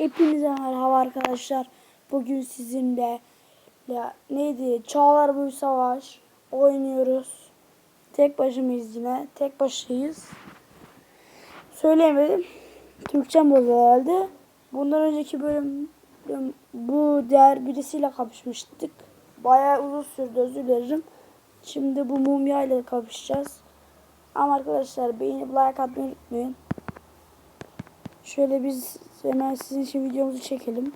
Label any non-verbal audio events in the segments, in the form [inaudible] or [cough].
Hepinize merhaba arkadaşlar. Bugün sizinle ya, neydi? Çağlar Boyu Savaş oynuyoruz. Tek başımayız yine. Tek başıyız. Söyleyemedim. Türkçem bozuldu herhalde. Bundan önceki bölüm bu diğer birisiyle kapışmıştık. Bayağı uzun sürdü özür dilerim. Şimdi bu mumya ile kapışacağız. Ama arkadaşlar beğenip like atmayı unutmayın. Şöyle biz hemen sizin için videomuzu çekelim.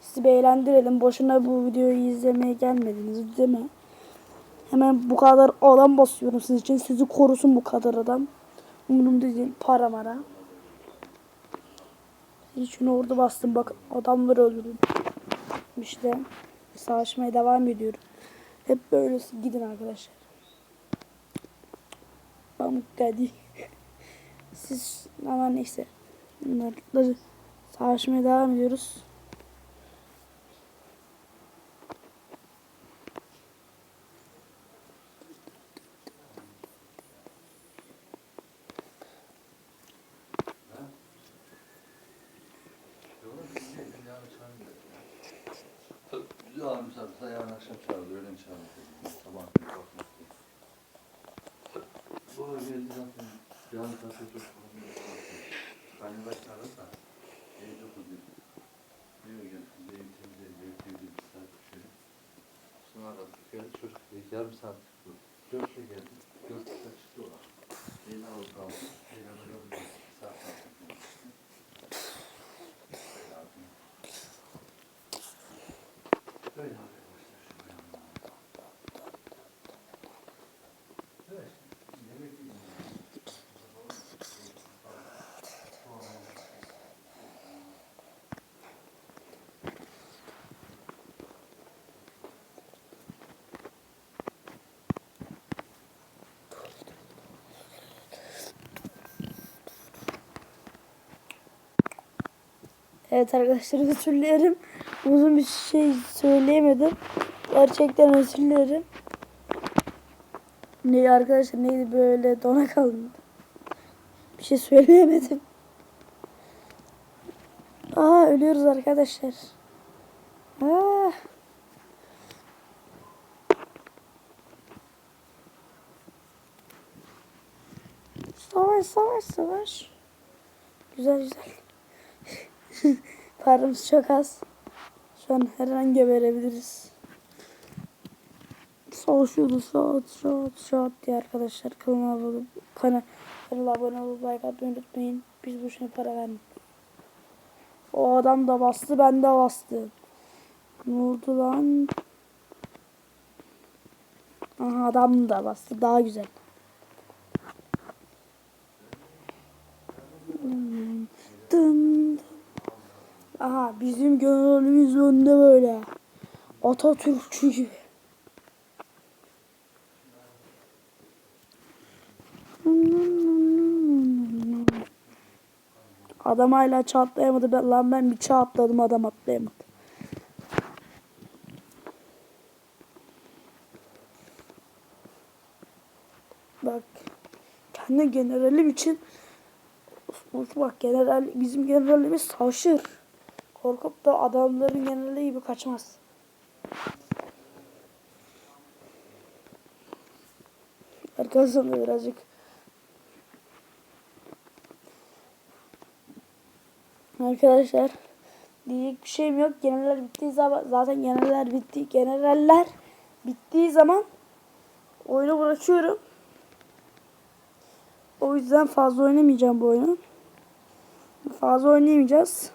Sizi bir eğlendirelim. Boşuna bu videoyu izlemeye gelmediniz değil mi? Hemen bu kadar adam basıyorum sizin için. Sizi korusun bu kadar adam. Umurumda değil. Para mara. Şunu orada bastım. Bak adamları öldürdüm. İşte savaşmaya devam ediyorum. Hep böyle gidin arkadaşlar. Pamuk geldi. [laughs] Siz ama neyse. Bunlarla savaşmaya devam ediyoruz. Yarın akşam çağırır, öğlen çağırır. Sabah kalkmak değil. Sonra geldi zaten. Yarın kalkıyor çok fazla. Kayın baş çağırırsa. Evi çok uzun. Eve geldi. Evi temizledi. Evi temizledi. Bir saat şöyle. Sonra aradık. Geldi çocuk. Yarım saat çıktı. Dörtte geldi. Dörtte çıktı o. Evi alıp kaldı. Evi alıp kaldı. Bir saat kalktı. Böyle arkadaşlar şu bayanlar. Evet. Ne bekleyeyim Evet arkadaşlar özür dilerim. Uzun bir şey söyleyemedim. Gerçekten özür dilerim. Ne arkadaşlar neydi böyle dona kaldım. Bir şey söyleyemedim. Aa ölüyoruz arkadaşlar. Aa. Savaş savaş savaş. Güzel güzel. [laughs] Paramız çok az. Şu an her an geberebiliriz. Savaşıyoruz saat saat saat diye arkadaşlar. Kanala abone kana, kanala abone olup like atmayı unutmayın. Biz boşuna para vermedik. O adam da bastı ben de bastım. Ne oldu lan? Aha adam da bastı daha güzel. Dın dın. Aha bizim gönlümüz önde böyle. Atatürkçü gibi. Adam hala çağ atlayamadı. Ben, lan ben bir çağ atladım adam atlayamadı. Bak. Kendi generalim için bak general bizim generalimiz savaşır. Korkup da adamların generali gibi kaçmaz. Arkadaşlar da birazcık Arkadaşlar diyecek bir şeyim yok. Generaller bittiği zaman zaten generaller bitti. Generaller bittiği zaman oyunu bırakıyorum. O yüzden fazla oynamayacağım bu oyunu. Fazla oynayamayacağız.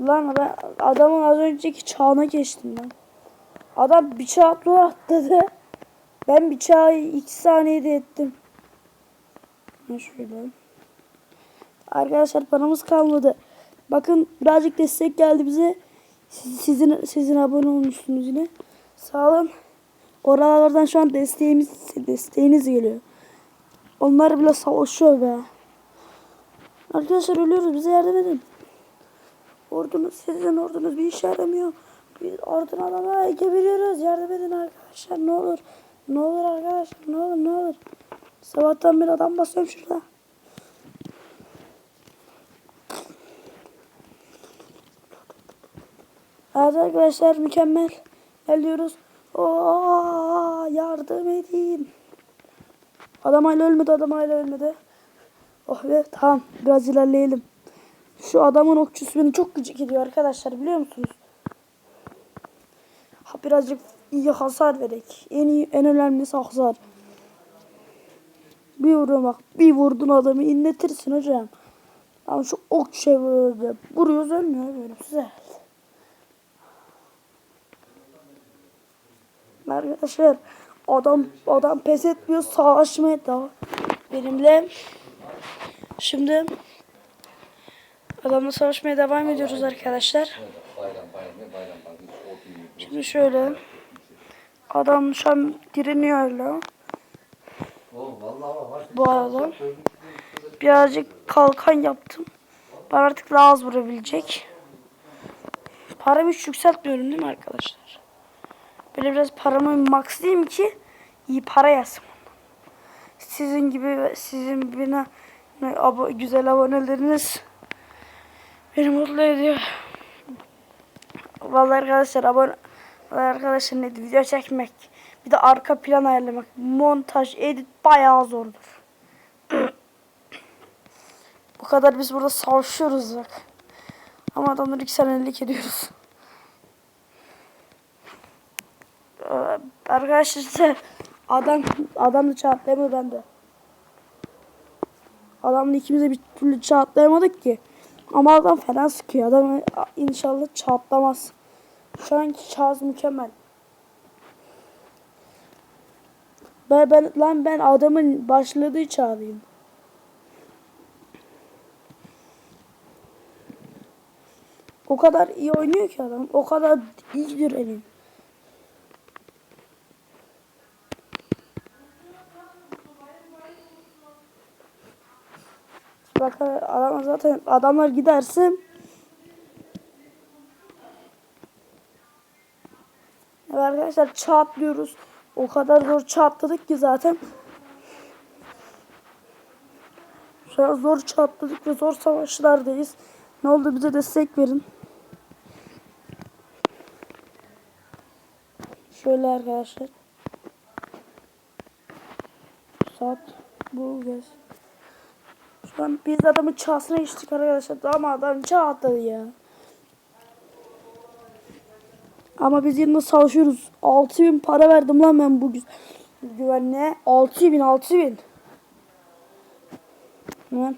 Lan ben adamın az önceki çağına geçtim ben. Adam bir çağ atladı. Ben bir çağı iki saniyede ettim. Şöyle. Arkadaşlar paramız kalmadı. Bakın birazcık destek geldi bize. Siz, sizin sizin abone olmuşsunuz yine. Sağ olun. Oralardan şu an desteğimiz desteğiniz geliyor. Onlar bile savaşıyor be. Arkadaşlar ölüyoruz bize yardım edin. Ordunuz sizin ordunuz bir işe yaramıyor. Biz ordun adamlara geberiyoruz. Yardım edin arkadaşlar ne olur. Ne olur arkadaşlar ne olur ne olur. Sabahtan bir adam basıyorum şurada. Evet arkadaşlar mükemmel. Geliyoruz. Oo, yardım edin. Adam hala ölmedi adam hala ölmedi. Oh be tamam biraz ilerleyelim. Şu adamın okçusu beni çok gıcık ediyor arkadaşlar biliyor musunuz? Ha, birazcık iyi hasar verek. En iyi, en önemlisi hasar. Bir vuruyor bak. Bir vurdun adamı inletirsin hocam. Ama şu ok vuruyor. Vuruyoruz ölmüyor böyle. Güzel. Arkadaşlar adam adam pes etmiyor savaşmaya da benimle şimdi adamla savaşmaya devam ediyoruz arkadaşlar. Şimdi şöyle adam şu an direniyor var. Bu arada birazcık kalkan yaptım. Bana artık daha az vurabilecek. Paramı hiç yükseltmiyorum değil mi arkadaşlar? Böyle biraz paramı maxlayayım ki iyi para yazsın. Sizin gibi sizin bina güzel aboneleriniz beni mutlu ediyor. Vallahi arkadaşlar abone vallahi arkadaşlar neydi video çekmek bir de arka plan ayarlamak montaj edit bayağı zordur. Bu kadar biz burada savaşıyoruz bak. Ama adamları iki senelik ediyoruz. Ee, Arkadaşlar adam adamla çatlayamadı ben de. Adamla ikimiz de bir türlü çatlayamadık ki. Ama adam fena sıkıyor. Adam inşallah çatlamaz. Şu anki çağız mükemmel. Ben, ben lan ben adamın başladığı çağdayım. O kadar iyi oynuyor ki adam. O kadar iyi direniyor. Bak adam zaten adamlar giderse Evet arkadaşlar çatlıyoruz. O kadar zor çatladık ki zaten. An zor çatladık ve zor savaşlardayız. Ne oldu bize destek verin. Şöyle arkadaşlar. Saat bu gez. Şu an biz adamın çağsına geçtik arkadaşlar. Ama adam çağ atladı ya. Ama biz yine savaşıyoruz. 6000 para verdim lan ben bu gü- güvenliğe. 6000 6000. Hemen.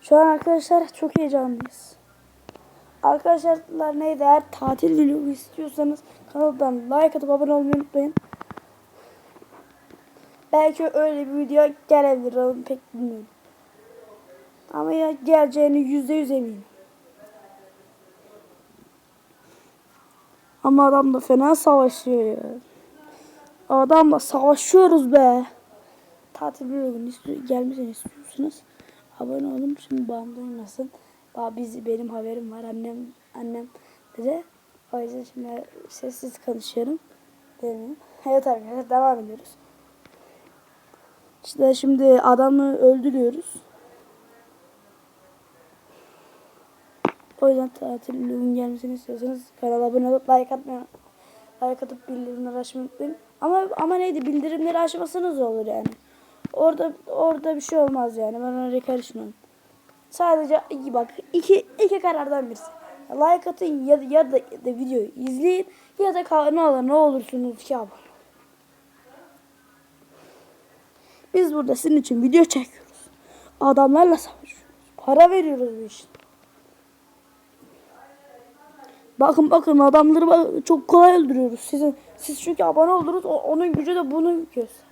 Şu an arkadaşlar çok heyecanlıyız. Arkadaşlar neydi eğer tatil vlogu istiyorsanız kanaldan like atıp abone olmayı unutmayın. Belki öyle bir video gelebilir pek bilmiyorum. Ama ya geleceğini yüzde yüz eminim. Ama adam da fena savaşıyor ya. Adamla savaşıyoruz be. Tatil vlogun istiyor, gelmesini istiyorsanız abone olun. Şimdi bağımda olmasın. Daha biz, benim haberim var. Annem annem de. O yüzden şimdi sessiz konuşuyorum. Demeyeyim. Evet arkadaşlar devam ediyoruz. İşte şimdi adamı öldürüyoruz. O yüzden tatil gelmesini istiyorsanız kanala abone olup like atmayı like atıp bildirimleri açmayı unutmayın. Ama ama neydi bildirimleri açmasanız olur yani. Orada orada bir şey olmaz yani. Ben ona karışmam. Sadece iyi bak iki iki karardan birisi. Like atın ya, ya da, ya da videoyu izleyin ya da kanala ne olursunuz ki abone. Biz burada sizin için video çekiyoruz. Adamlarla savaşıyoruz. Para veriyoruz bu işte. Bakın bakın adamları çok kolay öldürüyoruz. Sizin siz çünkü abone oldunuz. onun gücü de bunu göster.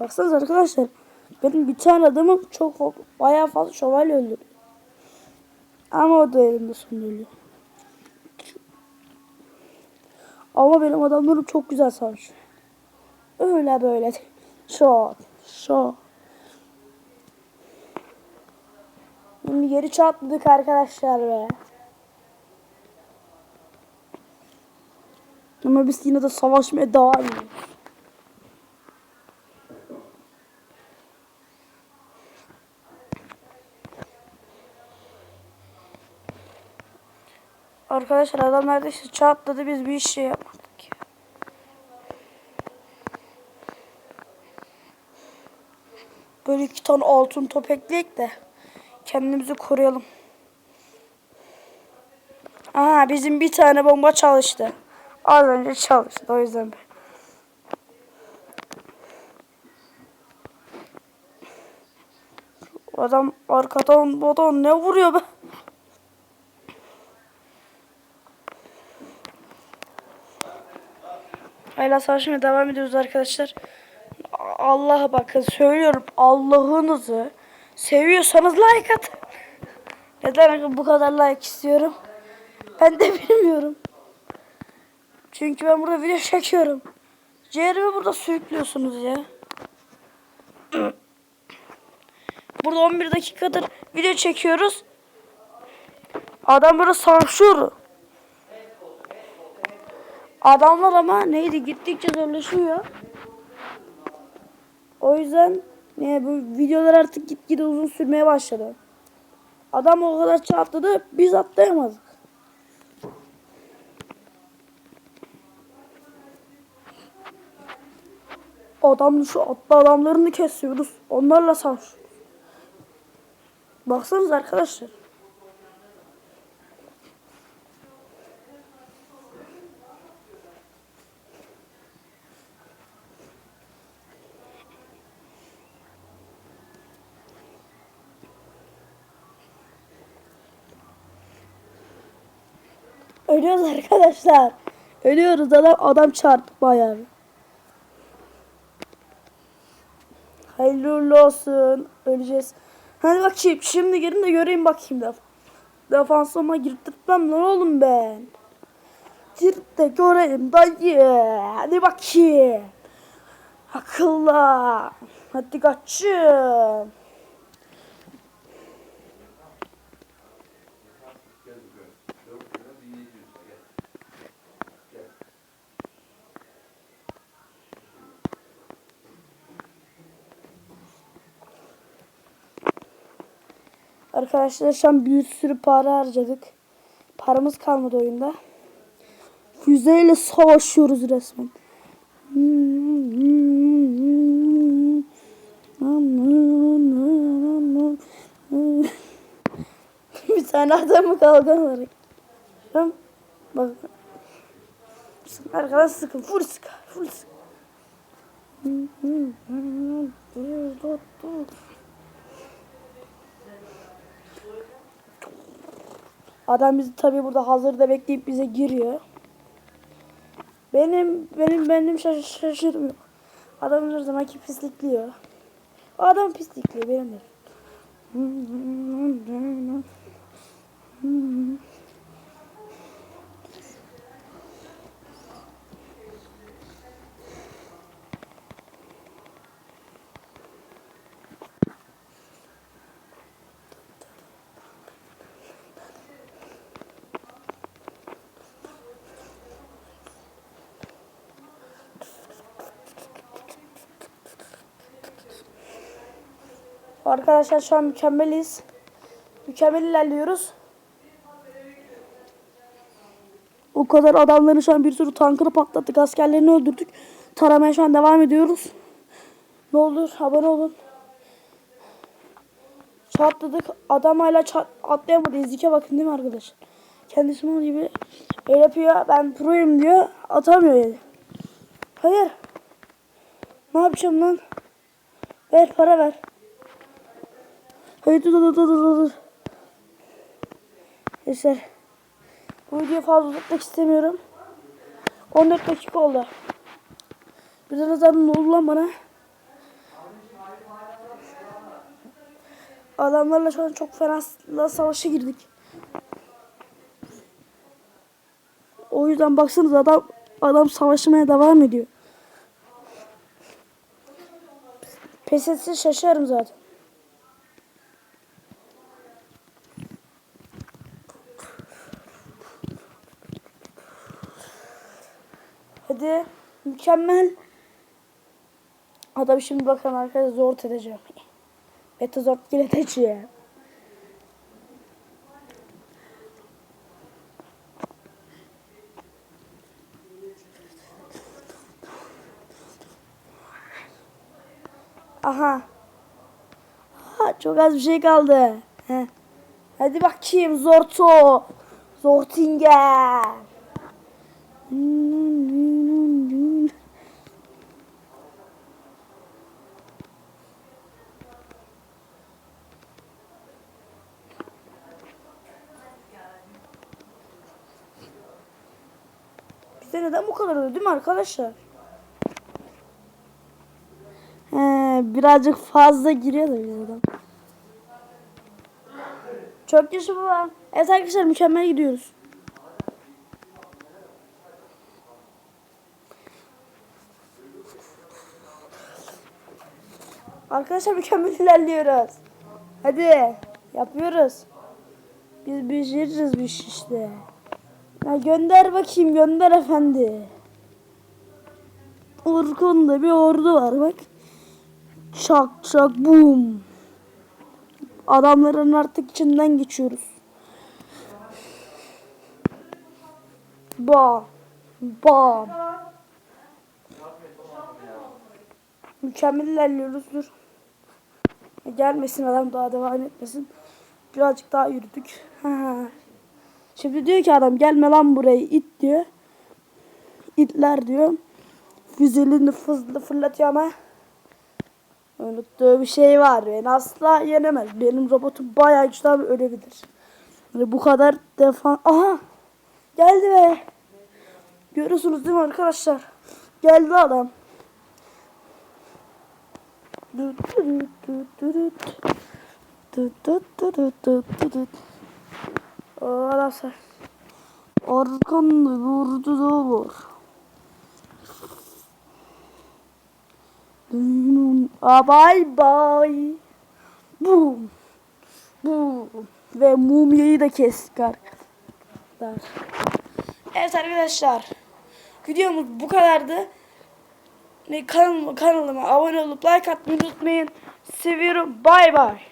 Baksanıza arkadaşlar. Benim bir tane adamım çok bayağı fazla şövalye öldürüyor. Ama o da elimde sonunda ölüyor. Ama benim adamlarım çok güzel savaşıyor. Öyle böyle. Şok. Şok. Şimdi geri çatladık arkadaşlar be. Ama biz yine de savaşmaya devam ediyoruz. Arkadaşlar adam neredeyse çatladı biz bir şey yapmadık. ya. Böyle iki ton altın top ekleyek de kendimizi koruyalım. Aha bizim bir tane bomba çalıştı. Az önce çalıştı o yüzden. Adam arkadan bodan ne vuruyor be? Hala savaşmaya devam ediyoruz arkadaşlar. Allah'a bakın söylüyorum Allah'ınızı seviyorsanız like atın. Neden bu kadar like istiyorum? Ben de [laughs] bilmiyorum. Çünkü ben burada video çekiyorum. Ciğerimi burada sürüklüyorsunuz ya. [clears throat] Burada 11 dakikadır video çekiyoruz. Adam burada savaşıyor. Adamlar ama neydi gittikçe zorlaşıyor. O yüzden ne bu videolar artık gitgide uzun sürmeye başladı. Adam o kadar çatladı biz atlayamadık. Adam şu atlı adamlarını kesiyoruz. Onlarla savaşıyoruz. Baksanız arkadaşlar. Ölüyoruz arkadaşlar. Ölüyoruz adam adam çarptı bayağı. Hayırlı olsun. Öleceğiz. Hadi bakayım. Şimdi girin de göreyim bakayım def defansıma girdirtmem lan oğlum ben. Gir de göreyim dayı. Hadi bakayım. Akıllı. Hadi kaçım. Gel buraya. Dört lira bin yedi yüz. Gel. Gel. Arkadaşlar şu an bir sürü para harcadık. Paramız kalmadı oyunda. Füzeyle savaşıyoruz resmen. [laughs] bir tane adamı kalkan. Tamam. Bak. Arkadan sıkın. Full sık. Full sık. Adam bizi tabii burada hazırda bekleyip bize giriyor. Benim benim benim şaş şaşırmıyor. Adam her zamanki pislikliyor. O adam pislikliyor benim de. Arkadaşlar şu an mükemmeliz. Mükemmel ilerliyoruz. O kadar adamların şu an bir sürü tankını patlattık. Askerlerini öldürdük. Taramaya şu an devam ediyoruz. Ne olur abone olun. Çatladık. Adam hala çat atlayamadı. İzlike bakın değil mi arkadaşlar? Kendisi mal gibi öyle yapıyor. Ben proyum diyor. Atamıyor yani. Hayır. Ne yapacağım lan? Ver para ver. Hayır dur dur dur dur dur. Arkadaşlar. Bu videoyu fazla uzatmak istemiyorum. 14 dakika oldu. Biraz zaten ne oldu lan bana? Adamlarla şu an çok fena savaşa girdik. O yüzden baksanız adam adam savaşmaya devam ediyor. Pes etse şaşarım zaten. girdi. Mükemmel. Adam şimdi bakın arkadaşlar zor edeceğim. Beta zor edeceğim. Aha. Ha, çok az bir şey kaldı. Heh. Hadi bakayım Zorto. Zortinger. Neden bu kadar öyle değil mi arkadaşlar? He, birazcık fazla giriyor da biz adam. Çok yaşa baba. Evet arkadaşlar mükemmel gidiyoruz. Arkadaşlar mükemmel ilerliyoruz. Hadi yapıyoruz. Biz beceririz bir iş işte. Ya gönder bakayım gönder efendi. Orkun'da bir ordu var bak. Çak çak bum. Adamların artık içinden geçiyoruz. Bam. Bam. Mükemmel ilerliyoruz dur. Gelmesin adam daha devam etmesin. Birazcık daha yürüdük. Şimdi diyor ki adam gelme lan buraya it diyor. İtler diyor. Füzelini fızlı fırlatıyor ama unuttuğu bir şey var. Beni asla yenemez. Benim robotum bayağı güçlü abi ölebilir. Yani bu kadar defan... Aha! Geldi be! Görüyorsunuz değil mi arkadaşlar? Geldi adam. Dut dut dut dut dut. Dut dut dut dut arkadaşlar. Arkamda vurdu da. Aa, bye bye. Boom. Boom. Ve mumyayı da kestik arkadaşlar. Evet arkadaşlar. Videomuz bu kadardı. Ne kanalıma, kanalıma abone olup like atmayı unutmayın. Seviyorum. Bay bay.